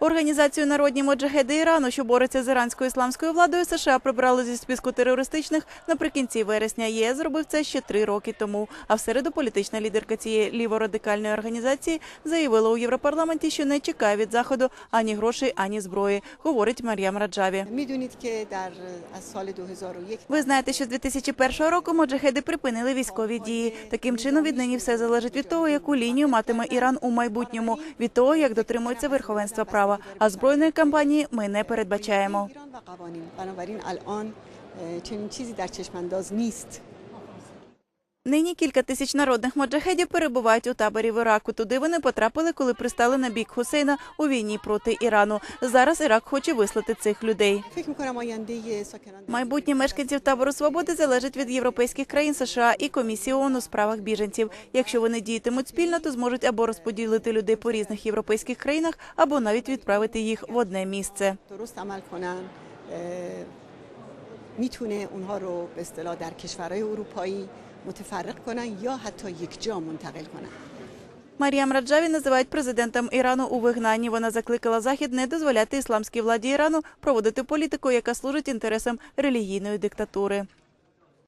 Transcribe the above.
Організацію народні моджагеди Ірану, що бореться з іранською ісламською владою, США прибрали зі списку терористичних наприкінці вересня. ЄС зробив це ще три роки тому. А в середу політична лідерка цієї ліворадикальної організації заявила у Європарламенті, що не чекає від заходу ані грошей, ані зброї. Говорить Мар'ям Раджаві. Ви знаєте, що з 2001 року моджагеди припинили військові дії. Таким чином віднині все залежить від того, яку лінію матиме Іран у майбутньому, від того як дотримується верховенства права. А збройної кампанії ми не передбачаємо. Нині кілька тисяч народних моджахедів перебувають у таборі в Іраку. Туди вони потрапили, коли пристали на бік Хусейна у війні проти Ірану. Зараз Ірак хоче вислати цих людей. Майбутнє мешканців табору свободи залежить від європейських країн США і комісії ООН у справах біженців. Якщо вони діятимуть спільно, то зможуть або розподілити людей по різних європейських країнах, або навіть відправити їх в одне місце. میتونه اونها رو به اصطلاح در کشورهای اروپایی متفرق کنن یا حتی یک جا منتقل کنن Маріам Раджаві називають президентом Ірану у вигнанні. Вона закликала Захід не дозволяти ісламській владі Ірану проводити політику, яка служить інтересам релігійної диктатури.